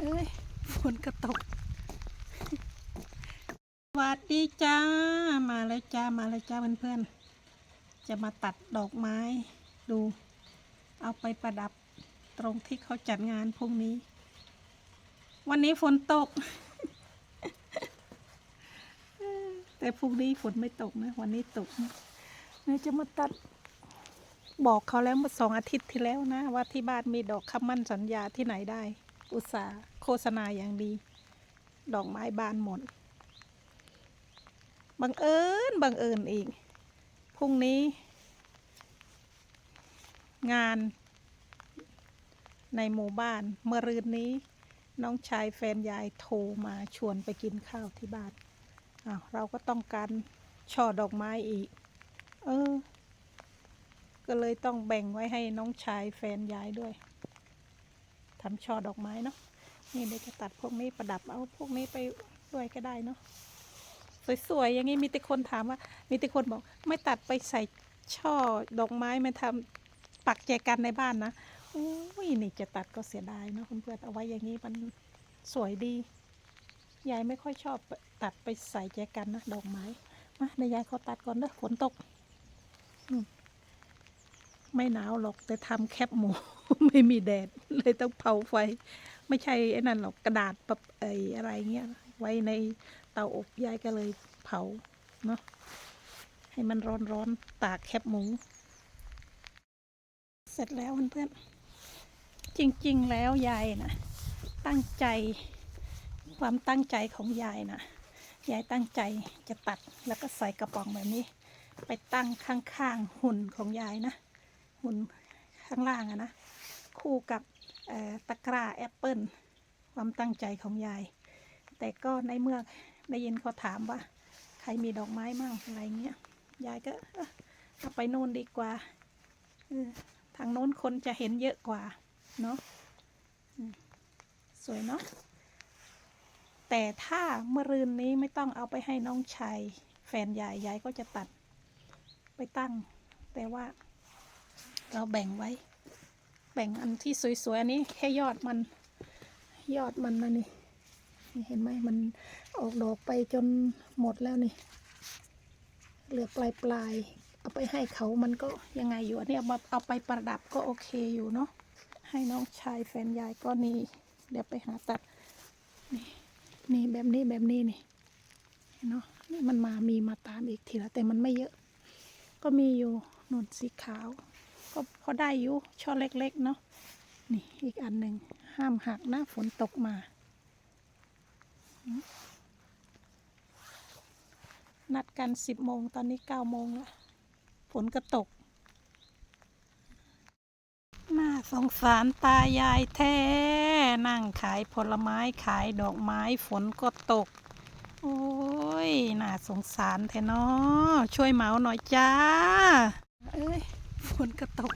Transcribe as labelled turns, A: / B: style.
A: เอ้ยฝนก็ตกสวัสดีจ้า มาแล้วจ้า มาแล้วจ้าเพื่อนๆ จะมาตัดดอกไม้ดู เอาไปประดับตรงที่เขาจัดงานพรุ่งนี้ วันนี้ฝนตก แต่พรุ่งนี้ฝนไม่ตกนะ วันนี้ตกนะเนี่ยจะมาตัดบอกเขาแล้วเมื่อสองอาทิตย์ที่แล้วนะ ว่าที่บ้านมีดอกคำมั่นสัญญาที่ไหนได้ อุตสาห์โฆษณาอย่างดี ดอกไม้บานหมด บังเอิญบังเอิญอีก พรุ่งนี้ งาน ในหมู่บ้านเมื่อรืนนี้ น้องชายแฟนยายโทรมาชวนไปกินข้าวที่บ้านอ้าวเราก็ต้องการช่อดอกไม้อีก เออ ก็เลยต้องแบ่งไว้ให้น้องชายแฟนยายด้วย ทำช่อดอกไม้เนาะนี่เดี๋ยวจะตัดพวกนี้ประดับเอาพวกนี้ไปด้วยก็ได้เนาะสวยๆอย่างนี้มีแต่คนถามว่า มีแต่คนบอก ไม่ตัดไปใส่ช่อดอกไม้มาทำปักแจกันในบ้านนะโอ้ยนี่จะตัดก็เสียดายเนาะเพื่อนๆเอาไว้อย่างนี้มันสวยดียายไม่ค่อยชอบตัดไปใส่แจกันนะดอกไม้มาเดี๋ยวยายเขาตัดก่อนเด้อฝนตกไม่หนาวหรอกแต่ทำแคบหมู ไม่มีแดด เลยต้องเผาไฟ ไม่ใช่ไอ้นั่นหรอกกระดาษปะไอ้อะไรเงี้ย ไว้ในเตาอบยายก็เลยเผาเนาะให้มันร้อนร้อนๆตากแคบหมู เสร็จแล้วเพื่อนๆจริง ๆ แล้วยายนะตั้งใจความตั้งใจของยายนะยายตั้งใจจะตัดแล้วก็ใส่กระป๋องแบบนี้ ไปตั้งข้างๆหุ่นของยายนะ หุ่นข้างล่างอะนะ คู่กับ ตะกร้าแอปเปิลความตั้งใจของยาย แต่ก็ในเมื่อได้ยินเขาถามว่า ใครมีดอกไม้มั่งอะไรเงี้ยยายก็เอาไปโน่นดีกว่าทางโน้นคนจะเห็นเยอะกว่า เนาะสวยเนาะแต่ถ้าเมื่อรืนนี้ไม่ต้องเอาไปให้น้องชายแฟนยายยายก็จะตัดไปตั้ง แต่ว่าเราแบ่งไว้ แบ่งอันที่สวยๆอันนี้แค่ยอดมันยอดมันนะนี่นี่เห็นไหมมันออกดอกไปจนหมดแล้วนี่ เหลือปลายปลายๆเอาไปให้เขามันก็ยังไงอยู่อันนี้เอามาเอาไปประดับก็โอเคอยู่เนาะให้น้องชายแฟนยายก็นี่เดี๋ยวไปหาตัดนี่นี่แบบนี้แบบนี้นี่เนาะนี่มันมามีมาตามอีกทีละแต่มันไม่เยอะ ก็มีอยู่หนุนสีขาว ก็พอได้อยู่ช่อเล็กๆเนาะนี่อีกอันหนึ่งห้ามหักนะฝนตกมา นัดกันสิบโมงตอนนี้เก้าโมงละฝนก็ตกน่าสงสารตายายแท้ นั่งขายผลไม้ขายดอกไม้ฝนก็ตก โอ้ย น่าสงสารแท้นาะช่วยเหมาหน่อยจ้า เอ้ย ฝนก็ตก